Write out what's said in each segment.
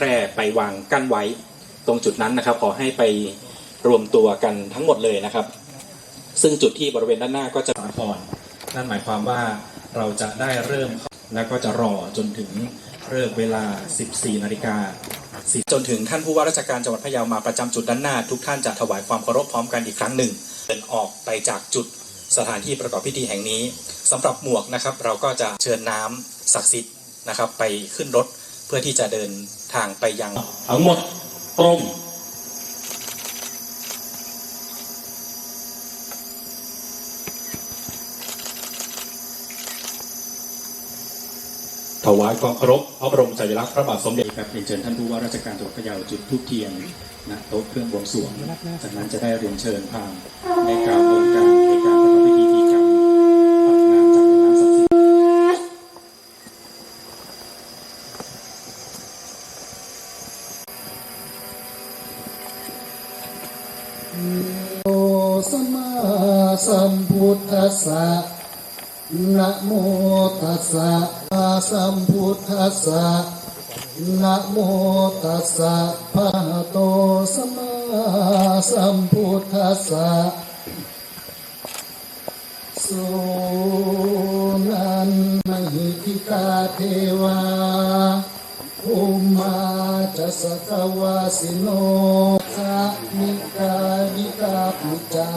คร่ไปวางกั้นไว้ ตรงจุดนั้นนะครับ ขอให้ไปรวมตัวกันทั้งหมดเลยนะครับ ซึ่งจุดที่บริเวณด้านหน้าก็จะสาครนั่นหมายความว่าเราจะได้เริ่มแล้วก็จะรอจนถึงเริ่มเวลา 14 นาฬิกาจนถึงท่านผู้ว่าราชการจังหวัดพะเยามาประจำจุดด้านหน้า ทุกท่านจะถวายความเคารพพร้อมกันอีกครั้งหนึ่งเดินออกไปจากจุดสถานที่ประกอบพิธีแห่งนี้สำหรับหมวกนะครับ เราก็จะเชิญน้ำศักดิ์สิทธิ์นะครับ ไปขึ้นรถ พื่อที่จะเดินทางไปยังทั้งหมดตรงถวายความเคารพพระบรมฉายาลักษ์พระบาทสมเด็จครับเรียนเชิญท่านผู้ว่าราชการจังหวัดพะเยาจุดทูปเทียนณโต๊ะเครื่องบวงสรวง จากนั้นจะได้เรียนเชิญพามในกล่าวองค์การในการประกอบพิธีที่กรรมตักน้ำจากแม่น้ำศักดิ์สิทธิ์ โอสมมาสัมพุทธัสสะนะโมตัสสะสัมพุทธัสสะนะโมตัสสะภะคะโตสมมาสัมพุทธัสสะสุนันมหิทิกาเทวาภูมา จะสะกวาสิโนสะมิกาดิกาปิจา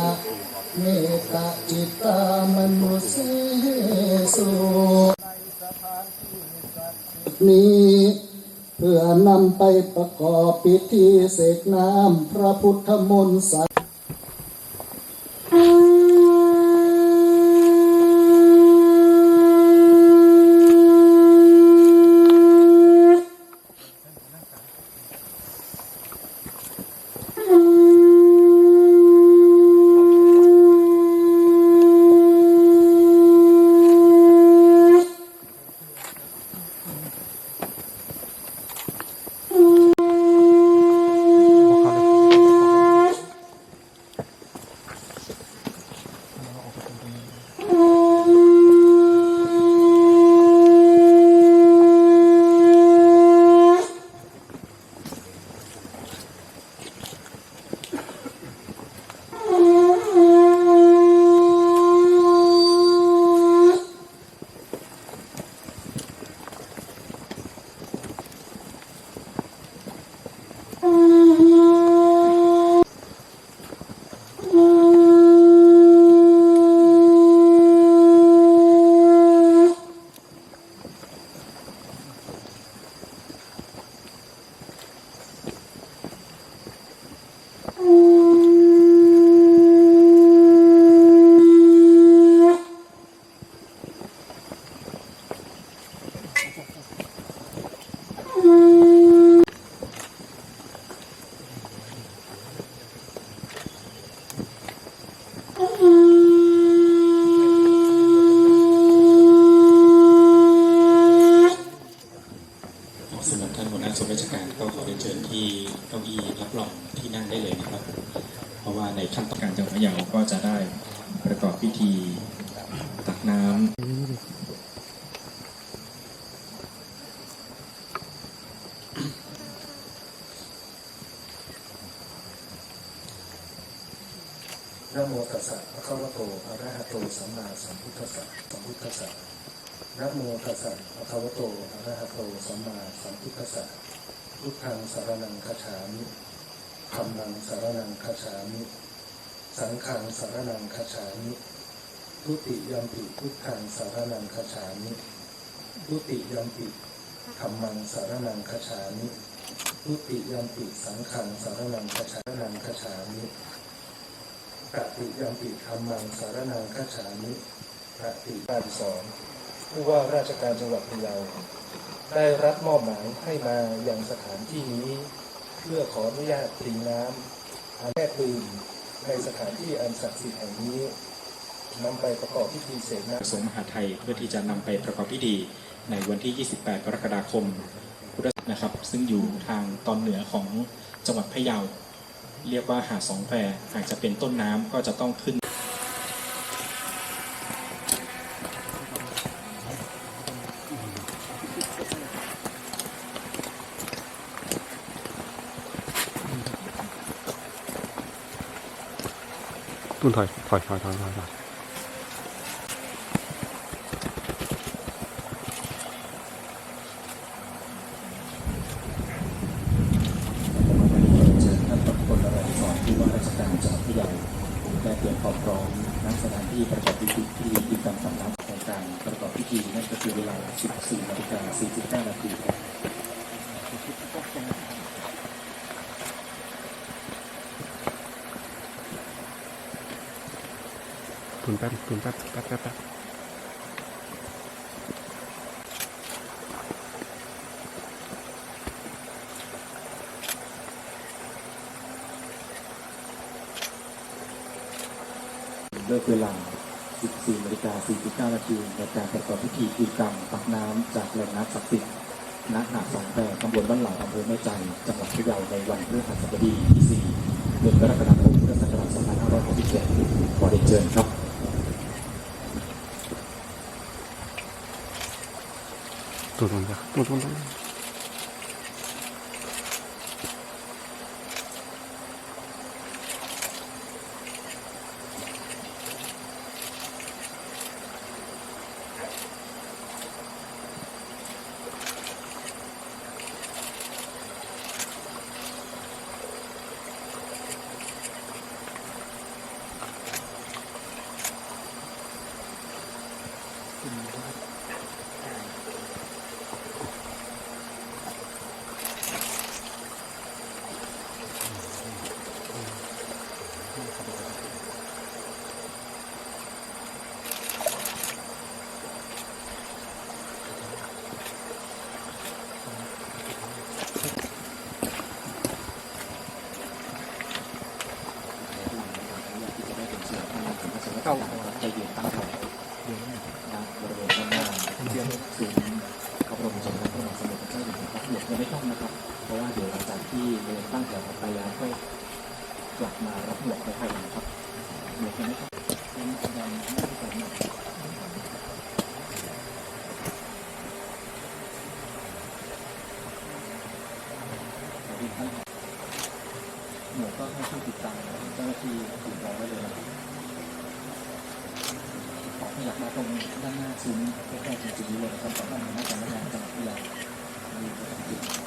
เมตาจิตตามนุสิสสุนี้เพื่อนำไปประกอบพิธีเสกน้ำพระพุทธมนต์ สัก สำหรับท่านหัวหน้าส่วนราชการก็ขอเรียนเชิญที่เก้า อี้รับรองที่นั่งได้เลยนะครับ เพราะว่าในขั้นตอนการจังหวัดพะเยาก็จะได้ประกอบพิธีตักน้ำนะโมตัสสะภะคะวะโตอะระหะโตสัมมาสัมพุทธัสสะสัมพุทธัสสะนะโมตัสสะภะคะวะโตอะระหะโตสัมมาสัมพุทธัสสะ พุทธังสารนังคัจฉามิธัมมังสารนังคัจฉามิ สังฆังสารนังคัจฉามิทุติยมปิพุทธังสารนังคัจฉามิทุติยมปิธัมมังสารนังคัจฉามิทุติยมปิสังฆังสารนังคัจฉานังคฉามิปฏิยมปิธรรมังสารนังคัจฉามิปฏิการสอนผู้ว่าราชการจังหวัดพะเยา ได้รับมอบหมายให้มาอย่างสถานที่นี้ เพื่อขออนุญาตทิ้งน้ำอันแรกปืนในสถานที่อันศักดิ์สิทธิ์แห่งนี้นำไปประกอบพิธีเสกน้กระทรวงมหาไทยเพื่อที่จะนำไปประกอบพิธีในวันที่ 28 กรกฎาคมพุทธศักราชนะครับ ซึ่งอยู่ทางตอนเหนือของจังหวัดพะเยา เรียกว่าหาดสองแควหากจะเป็นต้นน้ำก็จะต้องขึ้น ตุ้นถอยถอยถอยถอยถอยถอย เชิญท่านประพลอะไรสอนที่ว่าราชการจังหวัดพิทยาได้เตรียมความพร้อมณสถานที่ประกอบพิธีที่กิจกรรมสำนักของการประกอบพิธีนั่นก็คือเวลา 14นาฬิกา45นาที ตุนแป๊บตุนแป๊บแป๊บแป๊บแป๊บเลิกเวลา 14นาฬิกา49นาทีในการประกอบพิธีกิจกรรมตักน้ำจากแหล่งน้ำศักดิ์สิทธิ์ณหาดสองแพรตำบลบ้านเหล่าอำเภอแม่ใจ จังหวัดพะเยาในวันพฤหัสบดีที่4เดือนกรกฎาคมพุทธศักราช2567ขอเรียนเชิญครับ ตุนตุนจ้ะตุนตุนตุน เข้าใจเย็นตั้งแถวนะบริเวณด้านหน้าเชื่อมศูนย์พระบรมชนพระบรมสมเด็จพระเจ้าอยู่หัวครับหลบยังไม่ต้องนะครับ เพราะว่าเดี๋ยวหลังจากที่เดินตั้งแถวไปแล้วก็กลับมารับหมวกใหลังครับหมวกยังไม่ต้องยังยังไม่ได้ใส่หมวกหมวกก็ให้ผู้ติดตามเจ้าหน้าที่ติดรอไว้เลยนะครับ ขยับมาตรงด้านหน้าซุ้มใกล้ๆจุดนี้เลยนะครับสำหรับน้าสำนักงานจังหวัดพะเยามีประจำจุด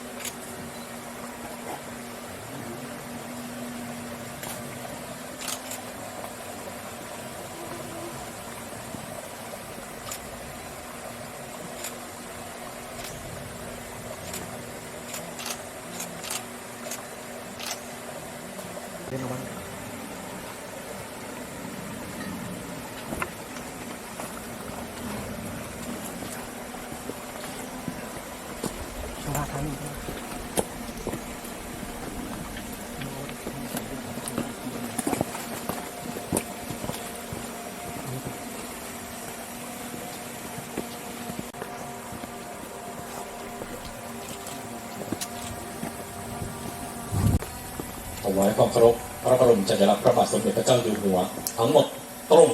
ถวายครพพระบรมฉายาลักษณ์พระบาทสมเด็จพระเจ้าอยู่หัว ทั้งหมดตรง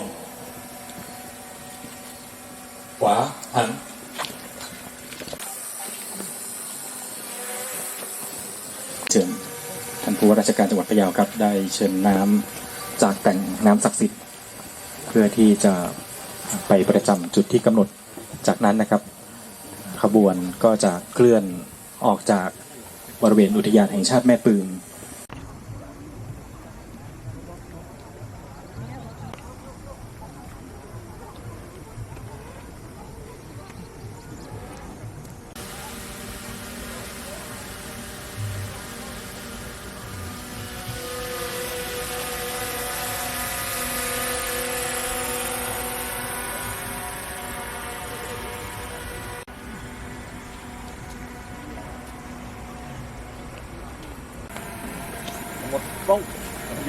ขวาหันเชิญท่านผู้ว่าราชการจังหวัดพะเยาครับ ได้เชิญน้ำจากแต่งน้ำศักดิ์สิทธิ์ เพื่อที่จะไปประจำจุดที่กำหนดจากนั้นนะครับ ขบวนก็จะเคลื่อนออกจากบริเวณอุทยานแห่งชาติแม่ปืน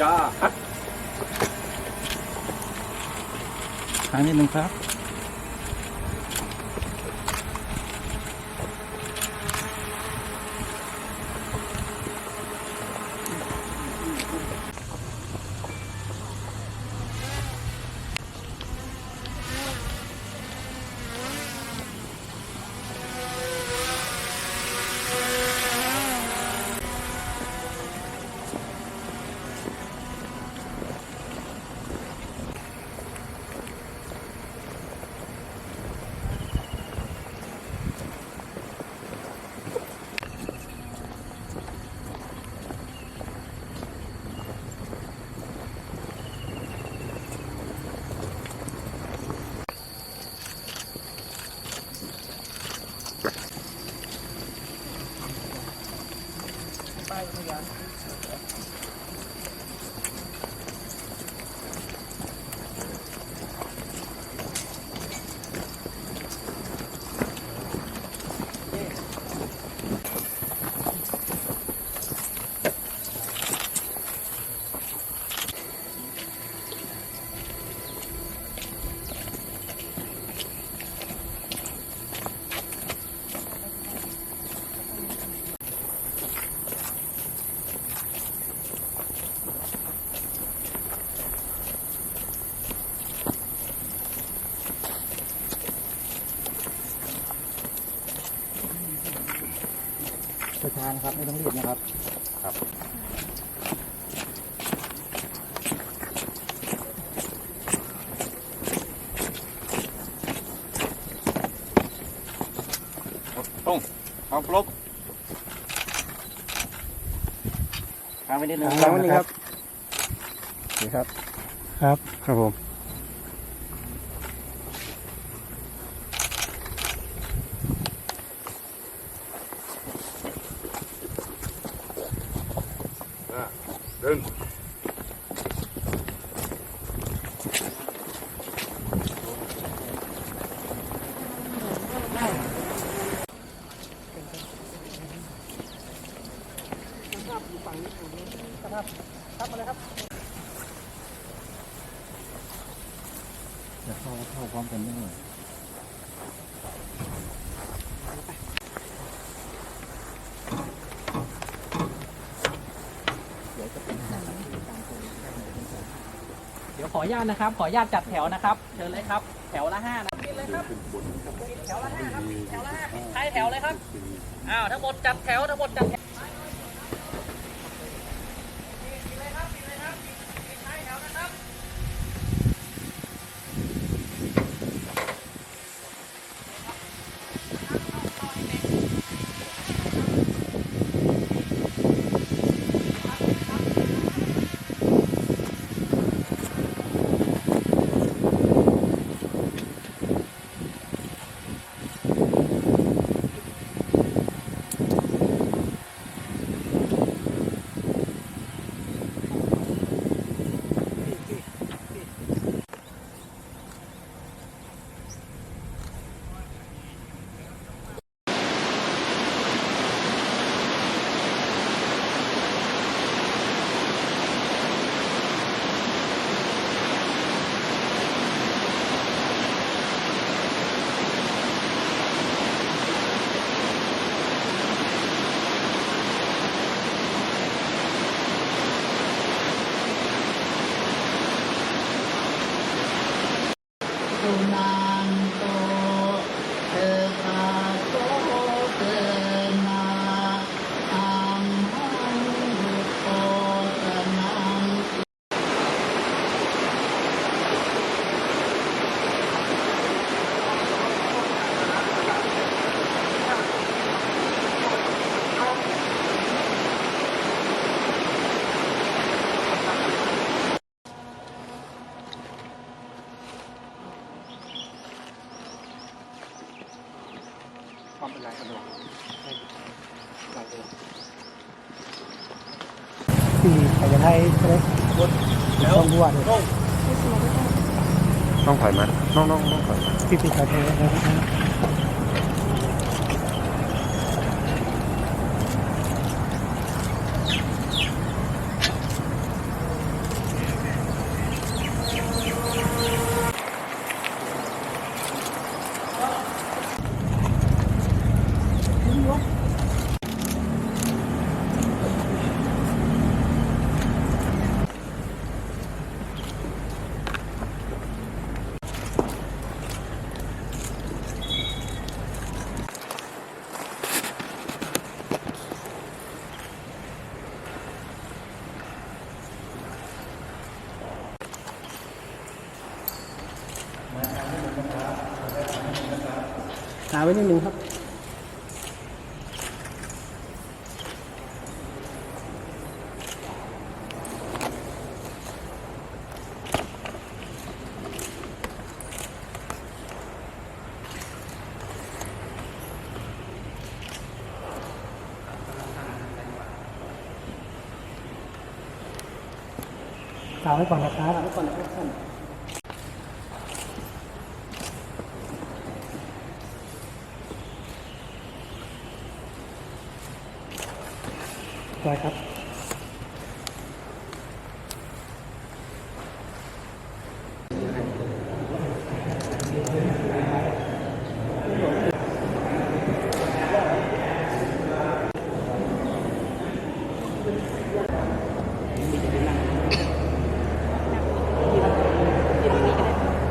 จ้าทางนี้หนึ่งครับ ชานะครับ ไม่ต้องรีบนะครับตรงเอาครบค้างไว้นิดนึงค้างไว้นิดครับ นี่ครับ ครับ ครับผม จะเข้าเข้าพร้อมกันได้ไหมเดี๋ยวขออนุญาตนะครับ ขออนุญาตจัดแถวนะครับ เชิญเลยครับ แถวละห้านะกินเลยครับกินแถวละห้าครับแถวละห้าใครแถวเลยครับ อ้าวทั้งหมดจัดแถวทั้งหมดจัดแถวกินเลยครับกินเลยครับกินท้ายแถวนะครับ สุนันโตเทคาโตเตนะอัมหังบุตโตสนัง สี่ใครจะให้เล็กต้องบวชต้องถอยมาน้องน้องน้องถอยมาพี่พี่ขอโทษนะครับ หาไว้นิดนึงครับตาไว้ก่อนนะ ไปครับ